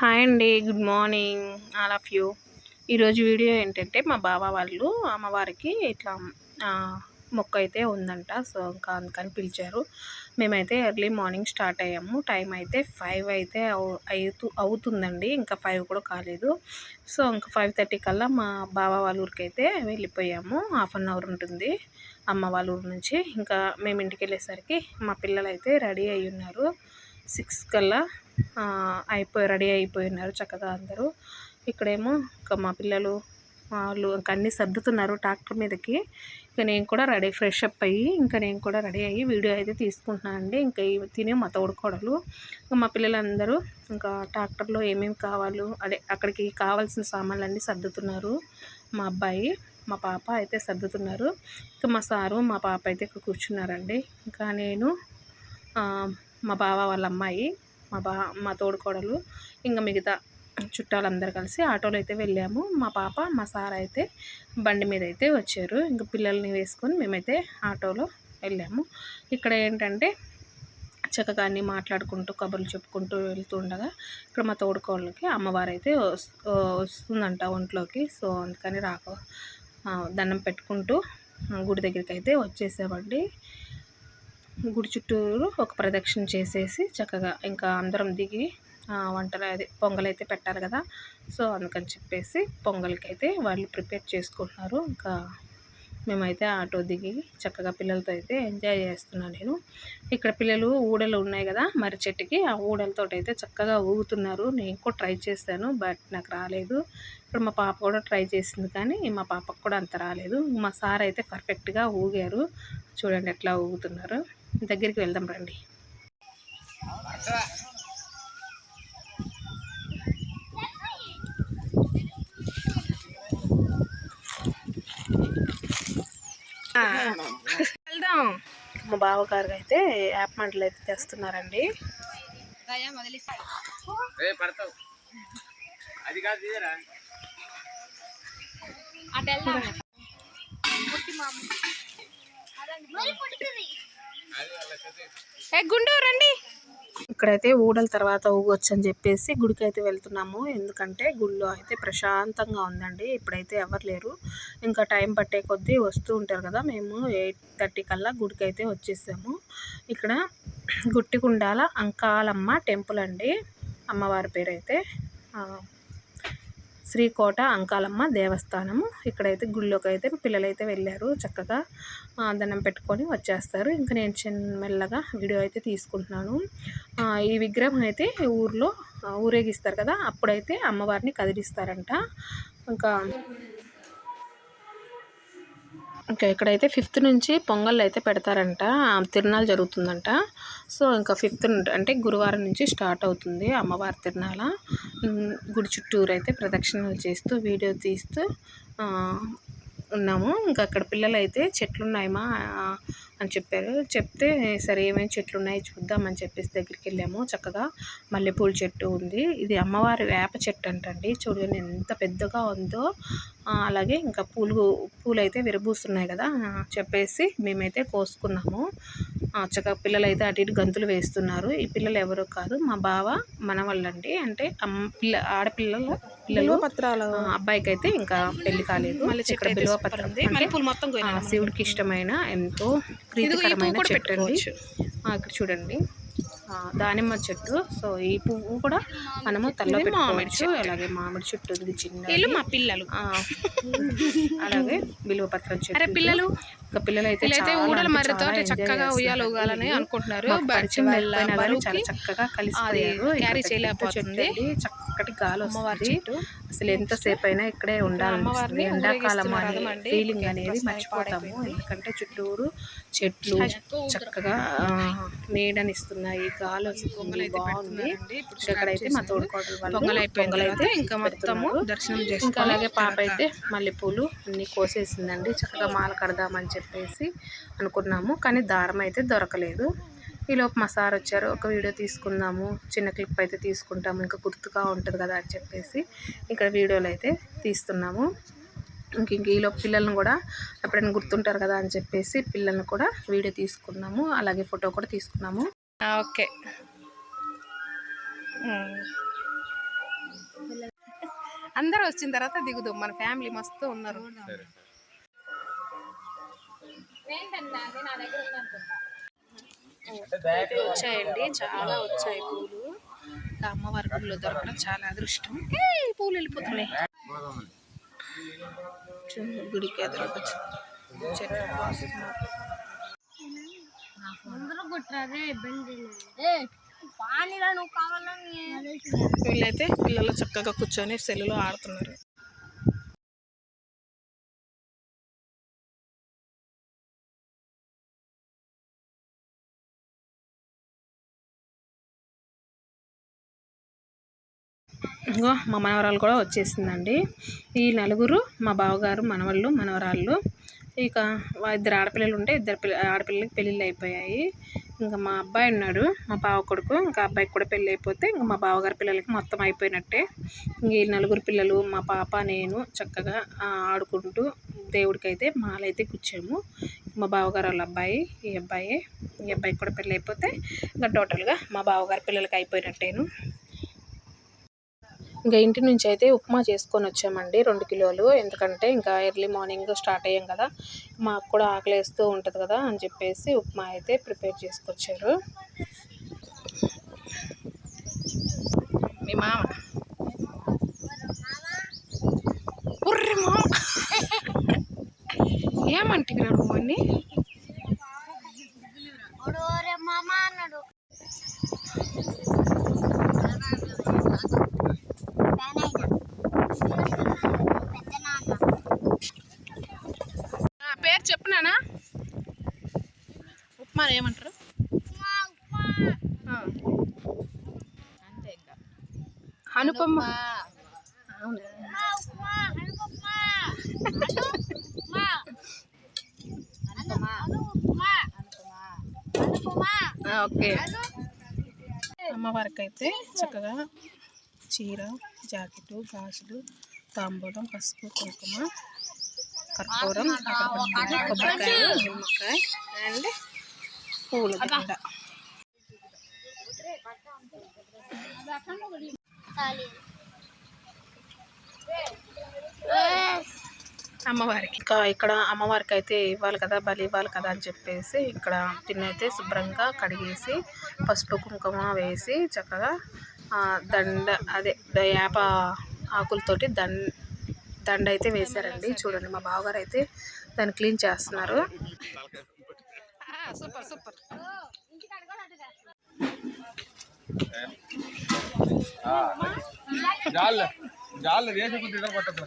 Hi అండి good morning all of you. ఈరోజు video ఏంటంటే మా బావ వాళ్ళు అమ్మవారికి ఇట్లా మొక్క అయితే ఉందంట. సో ఇంకా అందుకని పిలిచారు. మేమైతే ఎర్లీ మార్నింగ్ స్టార్ట్ అయ్యాము. టైం అయితే ఫైవ్ అయితే అవుతూ అవుతుందండి. ఇంకా ఫైవ్ కూడా కాలేదు. సో ఇంకా ఫైవ్ థర్టీ కల్లా మా బావ వాళ్ళ ఊరికి అయితే వెళ్ళిపోయాము. హాఫ్ అన్ అవర్ ఉంటుంది అమ్మ వాళ్ళ ఊరు నుంచి. ఇంకా మేము ఇంటికి వెళ్ళేసరికి మా పిల్లలు అయితే రెడీ అయ్యి ఉన్నారు సిక్స్ కల్లా అయిపోయి రెడీ అయిపోయినారు చక్కగా అందరూ. ఇక్కడేమో ఇంకా మా పిల్లలు వాళ్ళు ఇంకా అన్నీ సర్దుతున్నారు ట్రాక్టర్ మీదకి. ఇంకా నేను కూడా రెడీ ఫ్రెష్ అప్ అయ్యి ఇంకా నేను కూడా రెడీ అయ్యి వీడియో అయితే తీసుకుంటున్నాను అండి. ఇంకా తినే మా తోడుకోడలు. ఇంకా మా పిల్లలందరూ ఇంకా ట్రాక్టర్లో ఏమేమి కావాలో అదే అక్కడికి కావాల్సిన సామాన్లు అన్నీ సర్దుతున్నారు. మా అబ్బాయి మా పాప అయితే సర్దుతున్నారు. ఇంకా మా సారు మా పాప అయితే ఇక్కడ కూర్చున్నారండి. ఇంకా నేను మా బావ వాళ్ళ అమ్మాయి మా బా మా తోడుకోడలు ఇంకా మిగతా చుట్టాలందరూ కలిసి ఆటోలో అయితే వెళ్ళాము. మా పాప మా సార్ అయితే బండి మీద అయితే వచ్చారు. ఇంకా పిల్లల్ని వేసుకొని మేమైతే ఆటోలో వెళ్ళాము. ఇక్కడ ఏంటంటే చక్కగా అన్నీ మాట్లాడుకుంటూ కబుర్లు చెప్పుకుంటూ వెళ్తుండగా ఇక్కడ మా తోడుకోళ్ళకి అమ్మవారు అయితే వస్తుందంట ఒంట్లోకి. సో అందుకని రాక దండం పెట్టుకుంటూ గుడి దగ్గరికి అయితే వచ్చేసామండి. గుడి చుట్టూరు ఒక ప్రదక్షిణ చేసేసి చక్కగా ఇంకా అందరం దిగి వంటలు అది పొంగల్ అయితే పెట్టాలి కదా. సో అందుకని చెప్పేసి పొంగల్కి అయితే వాళ్ళు ప్రిపేర్ చేసుకుంటున్నారు. ఇంకా మేమైతే ఆటో దిగి చక్కగా పిల్లలతో అయితే ఎంజాయ్ చేస్తున్నాను నేను. ఇక్కడ పిల్లలు ఊడలు ఉన్నాయి కదా మరి చెట్టుకి ఆ ఊడలతో అయితే చక్కగా ఊగుతున్నారు. నేను కూడా ట్రై చేశాను బట్ నాకు రాలేదు. ఇక్కడ మా పాప కూడా ట్రై చేసింది కానీ మా పాపకు కూడా అంత రాలేదు. మా సార్ అయితే పర్ఫెక్ట్గా ఊగారు. చూడండి ఎట్లా ఊగుతున్నారు. దగ్గరికి వెళ్దాం రండి. వెళ్దాం. మా బావగారు అయితే యాప్ మంటలు అయితే తెస్తున్నారండి. అది కాదు ఏ గుండు రండి. ఇక్కడైతే ఊడల తర్వాత ఊగొచ్చు అని చెప్పేసి గుడికి అయితే వెళ్తున్నాము. ఎందుకంటే గుడిలో అయితే ప్రశాంతంగా ఉందండి. ఇప్పుడైతే ఎవరు లేరు. ఇంకా టైం పట్టే కొద్దీ వస్తూ ఉంటారు కదా. మేము ఎయిట్ థర్టీ కల్లా గుడికి అయితే వచ్చేసాము. ఇక్కడ గుట్టికుండాల అంకాలమ్మ టెంపుల్ అండి. అమ్మవారి పేరు అయితే శ్రీకోట అంకాలమ్మ దేవస్థానము. ఇక్కడైతే గుళ్ళోకి అయితే పిల్లలైతే వెళ్ళారు చక్కగా దండం పెట్టుకొని వచ్చేస్తారు. ఇంకా నేను చిన్న మెల్లగా వీడియో అయితే తీసుకుంటున్నాను. ఈ విగ్రహం అయితే ఊర్లో ఊరేగిస్తారు కదా అప్పుడైతే అమ్మవారిని కదిలిస్తారంట. ఇంకా ఇంకా ఇక్కడైతే ఫిఫ్త్ నుంచి పొంగల్ అయితే పెడతారంట. తిరునాళ్ళు జరుగుతుందంట. సో ఇంకా ఫిఫ్త్ అంటే గురువారం నుంచి స్టార్ట్ అవుతుంది అమ్మవారి తిరునాళ. గుడి చుట్టూరు అయితే ప్రదక్షిణలు చేస్తూ వీడియో తీస్తూ ఉన్నాము. ఇంకా అక్కడ పిల్లలు అయితే చెట్లు ఉన్నాయమ్మా అని చెప్పారు. చెప్తే సరే ఏమేమి చెట్లు ఉన్నాయి చూద్దామని చెప్పేసి దగ్గరికి వెళ్ళాము. చక్కగా మల్లెపూల చెట్టు ఉంది. ఇది అమ్మవారి వేప చెట్టు అంటండి. చూడండి ఎంత పెద్దగా ఉందో. అలాగే ఇంకా పూలు పూలు అయితే విరబూస్తున్నాయి కదా చెప్పేసి మేమైతే కోసుకున్నాము. చక్కగా పిల్లలు అయితే అటు ఇటు గంతులు వేస్తున్నారు. ఈ పిల్లలు ఎవరో కాదు మా బావ మనవాళ్ళండి. అంటే అమ్మ పిల్ల ఆడపిల్లల పిల్లలు పత్రాలు అబ్బాయికి అయితే ఇంకా పెళ్ళి కాలేదు. మళ్ళీ ఇక్కడ బిలువ పత్రం మొత్తం శివుడికి ఇష్టమైన ఎంతో ప్రీతికరమైన చెట్టు అండి. ఇక్కడ చూడండి. దానిమ్మ చెట్టు. సో ఈ పువ్వు కూడా మనము తల్లో పెట్టుకోవచ్చు. అలాగే మామిడి చెట్టు చిన్న మా పిల్లలు. అలాగే బిలువ పత్రం చెట్టు. పిల్లలు ఇంకా పిల్లలు అయితే ఊడల మర్రితో చక్కగా ఉయ్యాలు ఊగాలని అనుకుంటున్నారు. చాలా చక్కగా కలిసి క్యారీ చేయలేకపోతుంది. చక్కటి గాలి వస్తుంది. అసలు ఎంతసేపు అయినా ఇక్కడే ఉండాలి ఎండాకాలం అనే ఫీలింగ్ అనేది మర్చిపోతాము. ఎందుకంటే చుట్టూరు చెట్లు చక్కగా నీడనిస్తున్నాయి. గాలి వస్తుంది. బాగుంది. ఇక్కడైతే మా తోడుకోవడం వల్ల పొంగల్ అయితే ఇంకా మొత్తము దర్శనం చేసుకుంటాం అలాగే పాప అయితే మల్లెపూలు అన్ని కోసేసిందండి. చక్కగా మాల కడదామని చెప్పేసి అనుకున్నాము కానీ దారం అయితే దొరకలేదు. ఈలోపు మా సార్ వచ్చారు ఒక వీడియో తీసుకుందాము చిన్న క్లిప్ అయితే తీసుకుంటాము ఇంకా గుర్తుగా ఉంటుంది కదా అని చెప్పేసి ఇక్కడ వీడియోలు అయితే తీస్తున్నాము. ఇంక ఇంక ఈలోపు పిల్లల్ని కూడా ఎప్పుడైనా గుర్తుంటారు కదా అని చెప్పేసి పిల్లల్ని కూడా వీడియో తీసుకున్నాము అలాగే ఫోటో కూడా తీసుకున్నాము. ఓకే. అందరూ వచ్చిన తర్వాత దిగుదాం మన ఫ్యామిలీ మస్తు ఉన్నారు. వచ్చాయండి చాలా వచ్చాయి పూలు. అమ్మవారి గుడిలో దొరకడం చాలా అదృష్టం. పూలు వెళ్ళిపోతున్నాయి. చూడు, గుడికి ఎదురుగా చెట్లు కోస్తున్నారు. అందరూ కొట్టారే బండి పానీలా నువ్వు కావాలని. వీళ్ళైతే పిల్లలు చక్కగా కూర్చొని సెల్లులో ఆడుతున్నారు. ఇంకో మా మనవరాలు కూడా వచ్చేసిందండి. ఈ నలుగురు మా బావగారు మనవళ్ళు మనవరాళ్ళు. ఇక ఇద్దరు ఆడపిల్లలు ఉంటే ఇద్దరు పిల్ల ఆడపిల్లలకి పెళ్ళిళ్ళు అయిపోయాయి. ఇంకా మా అబ్బాయి ఉన్నాడు మా బావ కొడుకు. ఇంకా అబ్బాయికి కూడా పెళ్ళి అయిపోతే ఇంకా మా బావగారి పిల్లలకి మొత్తం అయిపోయినట్టే. ఇంక ఈ నలుగురు పిల్లలు మా పాప నేను చక్కగా ఆడుకుంటూ దేవుడికైతే మాలైతే కూర్చాము మా బావగారు వాళ్ళ అబ్బాయి ఈ అబ్బాయి. ఈ అబ్బాయికి కూడా పెళ్ళి అయిపోతే ఇంకా టోటల్గా మా బావగారి పిల్లలకి అయిపోయినట్టేను. ఇంకా ఇంటి నుంచి అయితే ఉప్మా చేసుకొని వచ్చామండి రెండు కిలోలు. ఎందుకంటే ఇంకా ఎర్లీ మార్నింగ్ స్టార్ట్ అయ్యాం కదా మాకు కూడా ఆకలేస్తూ ఉంటుంది కదా అని చెప్పేసి ఉప్మా అయితే ప్రిపేర్ చేసుకొచ్చారు. మీ మామ? ఉర్రి మామ. ఏమంటే నువ్వు అన్ని ఒరే మామ అన్నాడు పెద్ద నాన్న ఆ, పేరు చెప్పునానా ఉప్మా ఏమంటారు ఆ. అనుపమ్మ ఓకే అమ్మవారికి అయితే చక్కగా చీర జాకెట్ గాజులు తాంబూలం పసుపు కుంకుమ కర్పూరం అగరబత్తి కొబ్బరికాయ నిమ్మకాయ అండ్ పూల దండ అమ్మవారికి. ఇంకా ఇక్కడ అమ్మవారికి అయితే ఇవ్వాలి కదా బలి ఇవ్వాలి కదా అని చెప్పేసి ఇక్కడ తిన్నైతే శుభ్రంగా కడిగేసి పసుపు కుంకుమ వేసి చక్కగా దండ అదే వేప ఆకులతోటి దండ దండ అయితే వేశారండి. చూడండి మా బావగారు అయితే దాన్ని క్లీన్ చేస్తున్నారు. Super super. జాల్ జాల్ రేసే కొద్దిగా పట్టదు